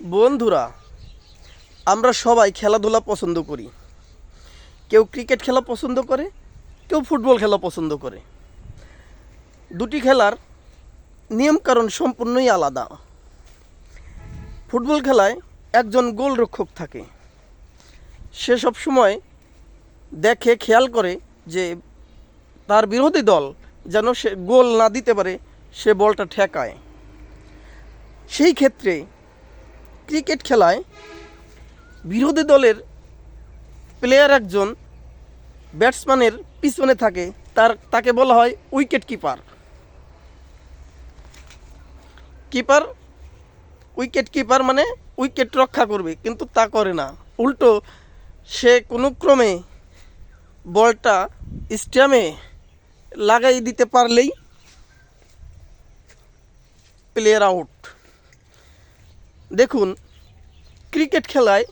বন্ধুরা, আমরা সবাই খেলাধুলা পছন্দ করি। কেউ ক্রিকেট খেলা পছন্দ করে, কেউ ফুটবল খেলা পছন্দ করে। দুটি খেলার নিয়মকানুন সম্পূর্ণই আলাদা। ফুটবল খেলায় একজন গোলরক্ষক থাকে। সে সব সময় দেখে, খেয়াল করে যে তার বিরোধী দল যেন সে গোল না দিতে পারে, সে বলটা ঠেকায়। সেই ক্ষেত্রে ক্রিকেট খেলায় বিরোধী দলের প্লেয়ার একজন ব্যাটসম্যানের পিছনে থাকে, তার, তাকে বলা হয় wicket keeper keeper wicket keeper মানে উইকেট রক্ষা করবে, কিন্তু তা করে না। উল্টো, সে কোনো ক্রমে বলটা স্ট্যামে লাগাই দিতে পারলেই প্লেয়ার আউট দেখুন ক্রিকেট খেলায়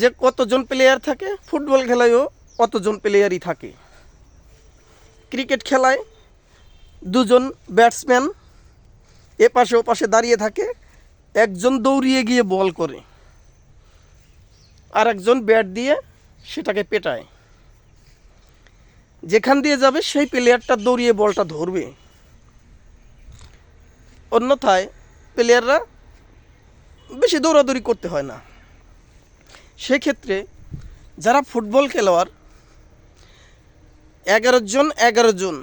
যে কতজন প্লেয়ার থাকে, ফুটবল খেলায়ও অতজন প্লেয়ারই থাকে। ক্রিকেট খেলায় দুজন ব্যাটসম্যান এ পাশে ও পাশে দাঁড়িয়ে থাকে, একজন দৌড়িয়ে গিয়ে বল করে আর একজন ব্যাট দিয়ে সেটাকে পেটায়। যেখান দিয়ে যাবে সেই প্লেয়ারটা দৌড়িয়ে বলটা ধরবে। অন্যথায় প্লেয়াররা বেশি দৌড়াদৌড়ি করতে হয় না। সেক্ষেত্রে যারা ফুটবল খেলোয়াড়, এগারো জন এগারো জন,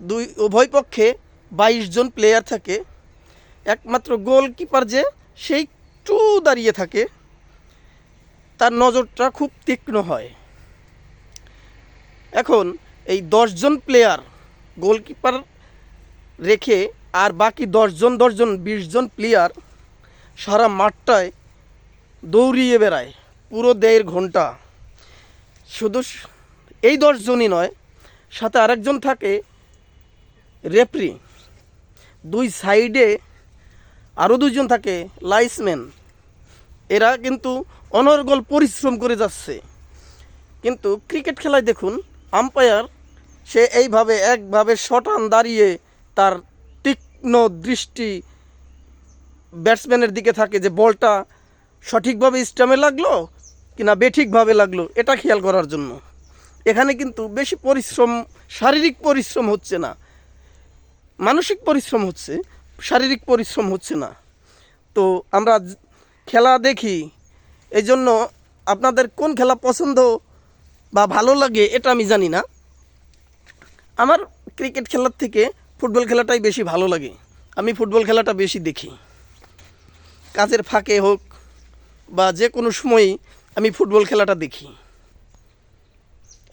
দুই উভয় পক্ষে বাইশ জন প্লেয়ার থাকে। একমাত্র গোলকিপার যে, সেই টু দাঁড়িয়ে থাকে। তার নজরটা খুব তীক্ষ্ণ হয়। এখন এই দশজন প্লেয়ার গোলকিপার রেখে আর বাকি দশজন দশজন বিশজন প্লেয়ার সারা মাঠটায় দৌড়িয়ে বেড়ায়, পুরো দেড় ঘণ্টা শুধু এই দশজনই নয়, সাথে আরেকজন থাকে রেফরি। দুই সাইডে আরও দুজন থাকে লাইসম্যান। এরা কিন্তু অনর্গল পরিশ্রম করে যাচ্ছে। কিন্তু ক্রিকেট খেলায় দেখুন আম্পায়ার সে এইভাবে একভাবে শটান দাঁড়িয়ে তার তীক্ষ্ণ দৃষ্টি ব্যাটসম্যানের দিকে থাকে যে বলটা সঠিকভাবে স্টামে লাগল কিনা বেঠিকভাবে লাগল, এটা খেয়াল করার জন্য। এখানে কিন্তু বেশি পরিশ্রম, শারীরিক পরিশ্রম হচ্ছে না। মানসিক পরিশ্রম হচ্ছে, শারীরিক পরিশ্রম হচ্ছে না। তো আমরা খেলা দেখি এই জন্য আপনাদের কোন খেলা পছন্দ বা ভালো লাগে এটা আমি জানি না। আমার ক্রিকেট খেলার থেকে ফুটবল খেলাটাই বেশি ভালো লাগে। আমি ফুটবল খেলাটা বেশি দেখি। কাজের ফাঁকে হোক বা যে কোনো সময়ই আমি ফুটবল খেলাটা দেখি।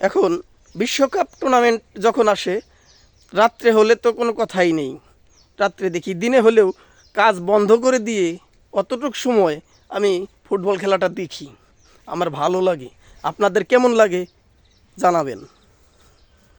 এখন বিশ্বকাপ টুর্নামেন্ট যখন আসে, রাত্রে হলে তো কোনো কথাই নেই। রাত্রে দেখি, দিনে হলেও কাজ বন্ধ করে দিয়ে অতটুক সময় আমি ফুটবল খেলাটা দেখি। আমার ভালো লাগে। আপনাদের কেমন লাগে জানাবেন।